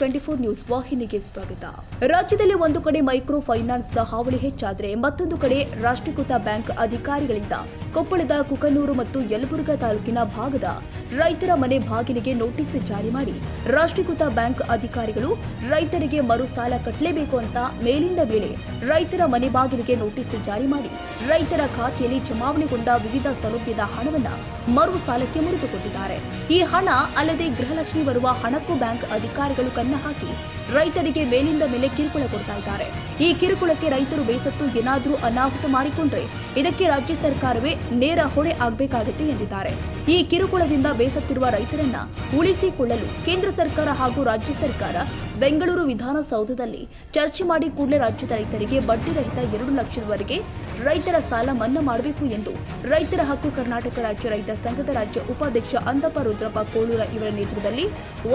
TV twenty four news ವಾಹಿನಿಗೆ ಸ್ವಾಗತ. ರಾಜ್ಯದಲ್ಲಿ ಒಂದು ಕಡೆ ಮೈಕ್ರೋ ಫೈನಾನ್ಸ್ ಹಾವಳಿ ಹೆಚ್ಚಾದರೆ ಮತ್ತೊಂದು ಕಡೆ ರಾಷ್ಟ್ರೀಕೃತ ಬ್ಯಾಂಕ್ ಅಧಿಕಾರಿಗಳಿಂದ ಕೊಪ್ಪಳದ ಕುಕನೂರು ಮತ್ತು ಯಲಬುರ್ಗಾ ತಾಲೂಕಿನ ಭಾಗದ ರೈತರ ಮನೆ ಬಾಗಿಲಿಗೆ ನೋಟಿಸ್ ಜಾರಿ ಮಾಡಿ ರಾಷ್ಟ್ರೀಕೃತ ಬ್ಯಾಂಕ್ ಅಧಿಕಾರಿಗಳು ರೈತರಿಗೆ ಮರು ಸಾಲ ಕಟ್ಟಲೇಬೇಕು ಅಂತ ಮೇಲಿಂದ ಮೇಲೆ ರೈತರ ಮನೆ ಬಾಗಿಲಿಗೆ ನೋಟಿಸ್ ಜಾರಿ ಮಾಡಿ ರೈತರ ಖಾತೆಯಲ್ಲಿ ಜಮಾವಣೆಗೊಂಡ ವಿವಿಧ ಸೌಲಭ್ಯದ ಹಣವನ್ನ ಮರು ಸಾಲಕ್ಕೆ ಮುರಿದುಕೊಟ್ಟಿದ್ದಾರೆ ಈ ಹಣ ಅಲ್ಲದೆ ಗೃಹಲಕ್ಷ್ಮಿ ಬರುವ ಹಣಕ್ಕೂ ಬ್ಯಾಂಕ್ ಅಧಿಕಾರಿಗಳು ಕನ್ನ ಹಾಕಿ ರೈತರಿಗೆ ಮೇಲಿಂದ ಮೇಲೆ ಕಿರುಕುಳ ಕೊಡ್ತಾ ಇದ್ದಾರೆ. ಈ ಕಿರುಕುಳಕ್ಕೆ ರೈತರು ಬೇಸತ್ತು ಏನಾದರೂ ಅನಾಹುತ ಮಾಡಿಕೊಂಡ್ರೆ ಇದಕ್ಕೆ ರಾಜ್ಯ ಸರ್ಕಾರವೇ ನೇರ ಹೊಣೆ ಆಗಬೇಕಾಗುತ್ತೆ ಎಂದಿದ್ದಾರೆ. ಈ ಕಿರುಕುಳದಿಂದ ಬೇಸತ್ತಿರುವ ರೈತರನ್ನ ಉಳಿಸಿಕೊಳ್ಳಲು ಕೇಂದ್ರ ಸರ್ಕಾರ ಹಾಗೂ ರಾಜ್ಯ ಸರ್ಕಾರ ಬೆಂಗಳೂರು ವಿಧಾನಸೌಧದಲ್ಲಿ ಚರ್ಚೆ ಮಾಡಿ ಕೂಡಲೇ ರಾಜ್ಯದ ರೈತರಿಗೆ ಬಡ್ಡಿ ರಹಿತ ಎರಡು ಲಕ್ಷದವರೆಗೆ ರೈತರ ಸಾಲ ಮನ್ನಾ ಮಾಡಬೇಕು ಎಂದು ರೈತರ ಹಕ್ಕು ಕರ್ನಾಟಕ ರಾಜ್ಯ ರೈತ ಸಂಘದ ರಾಜ್ಯ ಉಪಾಧ್ಯಕ್ಷ ಅಂದಪ್ಪ ರುದ್ರಪ್ಪ ಕೋಳೂರ ಇವರ ನೇತೃತ್ವದಲ್ಲಿ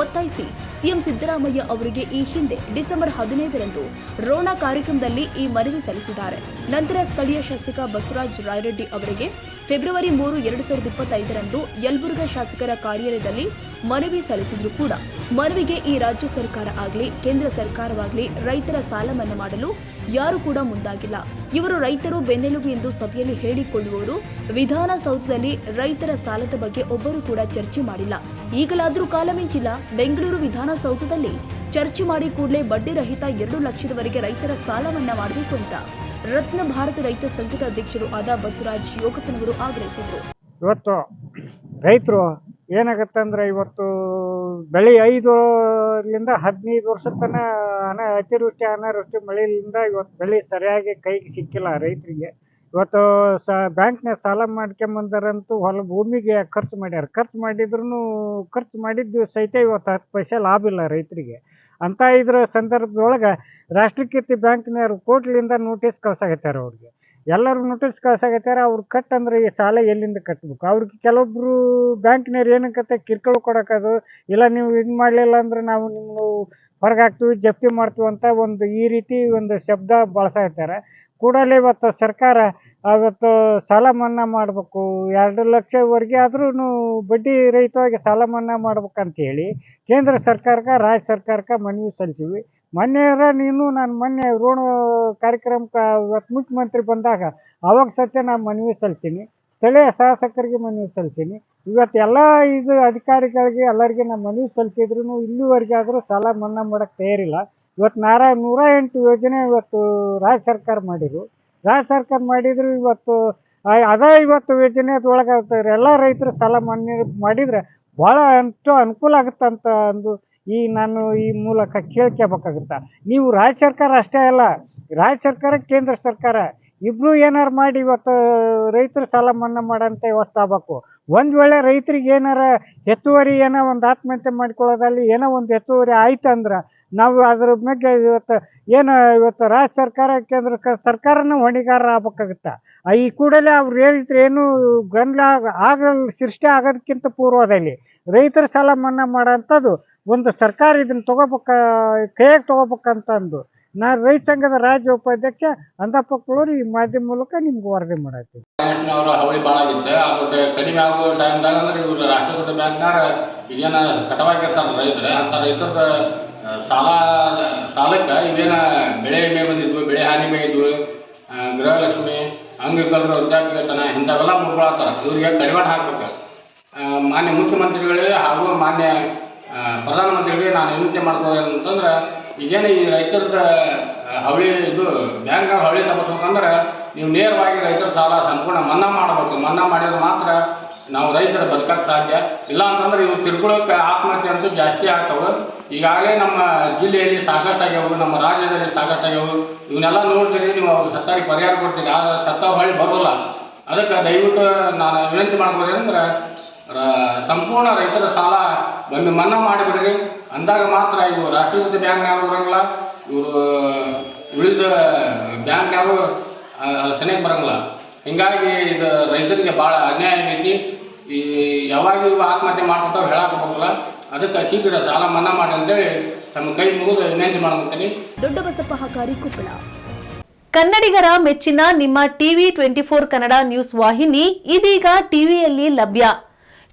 ಒತ್ತಾಯಿಸಿ ಸಿಎಂ ಸಿದ್ದರಾಮಯ್ಯ ಅವರಿಗೆ ಈ ಹಿಂದೆ ಡಿಸೆಂಬರ್ ಹದಿನೈದರಂದು ರೋಣ ಕಾರ್ಯಕ್ರಮದಲ್ಲಿ ಈ ಮನವಿ ಸಲ್ಲಿಸಿದ್ದಾರೆ. ನಂತರ ಸ್ಥಳೀಯ ಶಾಸಕ ಬಸವರಾಜ ರಾಯರೆಡ್ಡಿ ಅವರಿಗೆ ಫೆಬ್ರವರಿ ಮೂರು, ಎರಡು ಸಾವಿರದ ಇಪ್ಪತ್ತೈದರಂದು ಯಲಬುರ್ಗಾ ಶಾಸಕರ ಕಾರ್ಯಾಲಯದಲ್ಲಿ ಮನವಿ ಸಲ್ಲಿಸಿದ್ರು ಕೂಡ ಮನವಿಗೆ ಈ ರಾಜ್ಯ ಸರ್ಕಾರ ಆಗಲಿ, ಕೇಂದ್ರ ಸರ್ಕಾರವಾಗಲಿ ರೈತರ ಸಾಲ ಮನ್ನಾ ಮಾಡಲು ಯಾರು ಕೂಡ ಮುಂದಾಗಿಲ್ಲ. ಇವರು ರೈತರು ಬೆನ್ನೆಲುಬು ಎಂದು ಸಭೆಯಲ್ಲಿ ಹೇಳಿಕೊಳ್ಳುವವರು ವಿಧಾನಸೌಧದಲ್ಲಿ ರೈತರ ಸಾಲದ ಬಗ್ಗೆ ಒಬ್ಬರು ಕೂಡ ಚರ್ಚೆ ಮಾಡಿಲ್ಲ. ಈಗಲಾದರೂ ಕಾಲ ಮಿಂಚಿಲ್ಲ. ಬೆಂಗಳೂರು ವಿಧಾನಸೌಧದಲ್ಲಿ ಚರ್ಚೆ ಮಾಡಿ ಕೂಡಲೇ ಬಡ್ಡಿ ರಹಿತ ಎರಡು ಲಕ್ಷದವರೆಗೆ ರೈತರ ಸಾಲ ಮನ್ನಾ ಮಾಡಬೇಕು ಅಂತ ರತ್ನ ಭಾರತ ರೈತ ಸಂಘದ ಅಧ್ಯಕ್ಷರು ಆದ ಬಸವರಾಜ್ ಯೋಗಪ್ಪನವರು ಆಗ್ರಹಿಸಿದರು. ಇವತ್ತು ರೈತರು ಏನಾಗತ್ತಂದ್ರೆ ಇವತ್ತು ಬೆಳೆ ಐದರಿಂದ ಹದಿನೈದು ವರ್ಷದ ತನಕ ಅನ ಅತಿವೃಷ್ಟಿ, ಅನಾವೃಷ್ಟಿ ಮಳೆಯಿಂದ ಇವತ್ತು ಬೆಳೆ ಸರಿಯಾಗಿ ಕೈಗೆ ಸಿಕ್ಕಿಲ್ಲ ರೈತರಿಗೆ. ಇವತ್ತು ಸ ಬ್ಯಾಂಕ್ನಾಗ ಸಾಲ ಮಾಡ್ಕೊಂಬಂದಾರಂತೂ ಹೊಲ ಭೂಮಿಗೆ ಖರ್ಚು ಮಾಡ್ಯಾರ. ಖರ್ಚು ಮಾಡಿದ್ರು ಖರ್ಚು ಮಾಡಿದ್ದು ಸಹಿತ ಇವತ್ತು ಹತ್ತು ಪೈಸೆ ಲಾಭ ಇಲ್ಲ ರೈತರಿಗೆ. ಅಂತ ಇದ್ರ ಸಂದರ್ಭದೊಳಗೆ ರಾಷ್ಟ್ರೀಕೃತಿ ಬ್ಯಾಂಕ್ನವ್ರು ಕೋರ್ಟ್ಲಿಂದ ನೋಟಿಸ್ ಕಳ್ಸಾಕತ್ತಾರ ಅವ್ರಿಗೆ. ಎಲ್ಲರೂ ನೋಟಿಸ್ ಕಳ್ಸಾಕತ್ಯಾರ, ಅವ್ರು ಕಟ್ ಅಂದ್ರೆ ಈ ಸಾಲ ಎಲ್ಲಿಂದ ಕಟ್ಬೇಕು? ಅವ್ರಿಗೆ ಕೆಲವೊಬ್ರು ಬ್ಯಾಂಕ್ನವ್ರು ಏನಕ್ಕತ್ತೆ ಕಿರ್ಕಳು ಕೊಡೋಕದು ಇಲ್ಲ, ನೀವು ಇದು ಮಾಡಲಿಲ್ಲ ಅಂದ್ರೆ ನಾವು ನಿಮ್ಮ ಹೊರಗೆ ಹಾಕ್ತೀವಿ, ಜಪ್ತಿ ಮಾಡ್ತೀವಿ ಅಂತ ಒಂದು ಈ ರೀತಿ ಒಂದು ಶಬ್ದ ಬಳಸಾಕತ್ತಾರೆ ಕೂಡಲೇ ಇವತ್ತು ಸರ್ಕಾರ ಅವತ್ತು ಸಾಲ ಮನ್ನಾ ಮಾಡಬೇಕು. ಎರಡು ಲಕ್ಷವರೆಗೆ ಆದ್ರೂ ಬಡ್ಡಿ ರಹಿತವಾಗಿ ಸಾಲ ಮನ್ನಾ ಮಾಡ್ಬೇಕಂತ ಹೇಳಿ ಕೇಂದ್ರ ಸರ್ಕಾರಕ್ಕೆ, ರಾಜ್ಯ ಸರ್ಕಾರಕ್ಕೆ ಮನವಿ ಸಲ್ಲಿಸಿವಿ ಮೊನ್ನೆರ ನೀನು ನಾನು ಮೊನ್ನೆ ಋಣ ಕಾರ್ಯಕ್ರಮಕ್ಕೆ ಮುಖ್ಯಮಂತ್ರಿ ಬಂದಾಗ, ಅವಾಗ ಸತ್ಯ ನಾನು ಮನವಿ ಸಲ್ಲಿಸೀನಿ. ಸ್ಥಳೀಯ ಶಾಸಕರಿಗೆ ಮನವಿ ಸಲ್ಲಿಸೀನಿ. ಇವತ್ತು ಎಲ್ಲ ಇದು ಅಧಿಕಾರಿಗಳಿಗೆ ಎಲ್ಲರಿಗೆ ನಾನು ಮನವಿ ಸಲ್ಲಿಸಿದ್ರು ಇಲ್ಲಿವರೆಗೆ ಆದರೂ ಸಾಲ ಮನ್ನಾ ಮಾಡೋಕ್ಕೆ ತಯಾರಿಲ್ಲ. ಇವತ್ತು ನಾರ, ನೂರ ಎಂಟು ಯೋಜನೆ ಇವತ್ತು ರಾಜ್ಯ ಸರ್ಕಾರ ಮಾಡಿದ್ರು. ರಾಜ್ಯ ಸರ್ಕಾರ ಮಾಡಿದ್ರು ಇವತ್ತು ಅದೇ ಇವತ್ತು ಯೋಜನೆದೊಳಗೆ ಎಲ್ಲ ರೈತರು ಸಾಲ ಮನ್ನಾ ಮಾಡಿದರೆ ಭಾಳ ಅಂತೂ ಅನುಕೂಲ ಆಗುತ್ತಂತ ಅಂದು ಈ ನಾನು ಈ ಮೂಲಕ ಕೇಳ್ಕೋಬೇಕಾಗುತ್ತೆ. ನೀವು ರಾಜ್ಯ ಸರ್ಕಾರ ಅಷ್ಟೇ ಅಲ್ಲ, ರಾಜ್ಯ ಸರ್ಕಾರ, ಕೇಂದ್ರ ಸರ್ಕಾರ, ಇಬ್ರು ಏನಾರು ಮಾಡಿ ಇವತ್ತು ರೈತರು ಸಾಲ ಮನ್ನಾ ಮಾಡೋಂಥ ವ್ಯವಸ್ಥೆ ಆಗ್ಬೇಕು. ಒಂದು ವೇಳೆ ರೈತರಿಗೆ ಏನಾರ ಹೆಚ್ಚುವರಿ ಏನೋ ಒಂದು ಆತ್ಮಹತ್ಯೆ ಮಾಡ್ಕೊಳ್ಳೋದಲ್ಲಿ ಏನೋ ಒಂದು ಹೆಚ್ಚುವರಿ ಆಯ್ತು ಅಂದ್ರೆ, ನಾವು ಅದ್ರ ಬಗ್ಗೆ ಇವತ್ತು ಏನು ಇವತ್ತು ರಾಜ್ಯ ಸರ್ಕಾರ, ಕೇಂದ್ರ ಸರ್ಕಾರನ ಹೊಣೆಗಾರ ಆಗ್ಬೇಕಾಗುತ್ತ. ಈ ಕೂಡಲೇ ಅವ್ರು ಹೇಳಿದ್ರೆ ಏನು ಗೊಂದಲ ಆಗ- ಸೃಷ್ಟಿ ಆಗೋದಕ್ಕಿಂತ ಪೂರ್ವದಲ್ಲಿ ರೈತರ ಸಾಲ ಮನ್ನಾ ಮಾಡೋಂಥದ್ದು ಒಂದು ಸರ್ಕಾರ ಇದನ್ನ ತಗೋಬೇಕ ಕೈಯಾಗ ತಗೋಬೇಕಂತ ಅಂದು ನಾನು ರೈತ ಸಂಘದ ರಾಜ್ಯ ಉಪಾಧ್ಯಕ್ಷ ಅಂದಪ್ಪ ಕುಳೂರು ಈ ಮಾಧ್ಯಮ ಮೂಲಕ ನಿಮ್ಗೆ ವರದಿ ಮಾಡತ್ತೀನಿ ಹವಳಿ ಭಾಳ ಆಗಿತ್ತು. ಅದು ಕಡಿಮೆ ಆಗೋ ಟೈಮ್ದಾಗ ಅಂದ್ರೆ ಇವ್ರು ರಾಷ್ಟ್ರೀಕೃತ ಬ್ಯಾಂಕ್ನಾಗ ಈಗೇನ ಕಟವಾಗಿರ್ತಾರ ರೈತರು. ಅಂತ ರೈತರ ಸಾಲ ಸಾಲಕ್ಕೆ ಇದೇನ ಬೆಳೆ ವಿಮೆ ಬಂದಿದ್ವು ಬೆಳೆ ಹಾನಿ ಬಂದಿದ್ವು ಆ, ಗೃಹಲಕ್ಷ್ಮಿ ಅಂಗವಿಕಲರ ವೃದ್ಧಾಪ್ಯವೇತನ ಇಂಥವೆಲ್ಲ ಮುಟ್ಕೊಳತ್ತಾರ ಇವ್ರಿಗೆ ಕಡಿವಾಣ ಹಾಕ್ಬೇಕು. ಮಾನ್ಯ ಮುಖ್ಯಮಂತ್ರಿಗಳೇ ಹಾಗೂ ಮಾನ್ಯ ಪ್ರಧಾನಮಂತ್ರಿಗಳಿಗೆ ನಾನು ವಿನಂತಿ ಅಂತಂದ್ರೆ, ಈಗೇನು ಈ ರೈತರದ ಹವಳಿ ಇದು ಬ್ಯಾಂಕ್ನಾಗ ಹವಳಿ ತಗೋಬೇಕಂದ್ರೆ ನೀವು ನೇರವಾಗಿ ರೈತರ ಸಾಲ ಸಂಪೂರ್ಣ ಮನ್ನಾ ಮಾಡಬೇಕು. ಮನ್ನಾ ಮಾಡಿದ್ರೆ ಮಾತ್ರ ನಾವು ರೈತರ ಬದುಕಕ್ಕೆ ಸಾಧ್ಯ. ಇಲ್ಲ ಅಂತಂದ್ರೆ ಇವು ತಿರ್ಕೊಳ್ಳೋಕೆ ಆತ್ಮಹತ್ಯೆ ಅಂತೂ ಜಾಸ್ತಿ ಆಗ್ತವೆ. ಈಗಾಗಲೇ ನಮ್ಮ ಜಿಲ್ಲೆಯಲ್ಲಿ ಸಾಕಷ್ಟು ಆಗ್ಯಾವು ನಮ್ಮ ರಾಜ್ಯದಲ್ಲಿ ಸಾಕಷ್ಟು ಆಗ್ಯಾವು ಇವನ್ನೆಲ್ಲ ನೋಡ್ತೀರಿ, ನೀವು ಅವ್ರು ಸತ್ತಾಗಿ ಪರಿಹಾರ ಕೊಡ್ತೀರಿ. ಆದ್ರೆ ಸತ್ತ ಹೊಳ್ಳಿ ಬರೋಲ್ಲ. ಅದಕ್ಕೆ ದಯವಿಟ್ಟು ನಾನು ವಿನಂತಿ ಮಾಡ್ಬೋದು ಅಂದ್ರೆ ಸಂಪೂರ್ಣ ರೈತರ ಸಾಲ ಒಮ್ಮೆ ಮನ್ನಾ ಮಾಡಿಬಿಡ್ರಿ. ಅಂದಾಗ ಮಾತ್ರ ಇವು ರಾಷ್ಟ್ರೀಕೃತ ಬ್ಯಾಂಕ್ನಾಗ ಬರಂಗಿಲ್ಲ, ಇವರು ಉಳಿದ ಬ್ಯಾಂಕ್ನಾಗೂ ಸನಿಯಕ್ಕೆ ಬರಂಗಿಲ್ಲ. ಹಿಂಗಾಗಿ ಇದು ರೈತರಿಗೆ ಭಾಳ ಅನ್ಯಾಯ ಆಗೈತಿ. ಈ, ಯಾವಾಗ ಇವು ಆತ್ಮಹತ್ಯೆ ಮಾಡ್ಕೊತಾವ್ ಹೇಳಕ್ಕೆ ಬರೋಲ್ಲ ಅದಕ್ಕೆ ಶೀಘ್ರ ಸಾಲ ಮನ್ನಾ ಮಾಡಿ ಅಂತೇಳಿ ತಮ್ಮ ಕೈ ಮುಗಿದು ವಿನಂತಿ ಮಾಡ್ಕೊತೀನಿ. ದೊಡ್ಡಬಸಪ್ಪ ಹಕಾರಿ ಕುಪ್ಪಳ. ಕನ್ನಡಿಗರ ಮೆಚ್ಚಿನ ನಿಮ್ಮ TV twenty four Kannada news ವಾಹಿನಿ ಇದೀಗ ಟಿವಿಯಲ್ಲಿ ಲಭ್ಯ.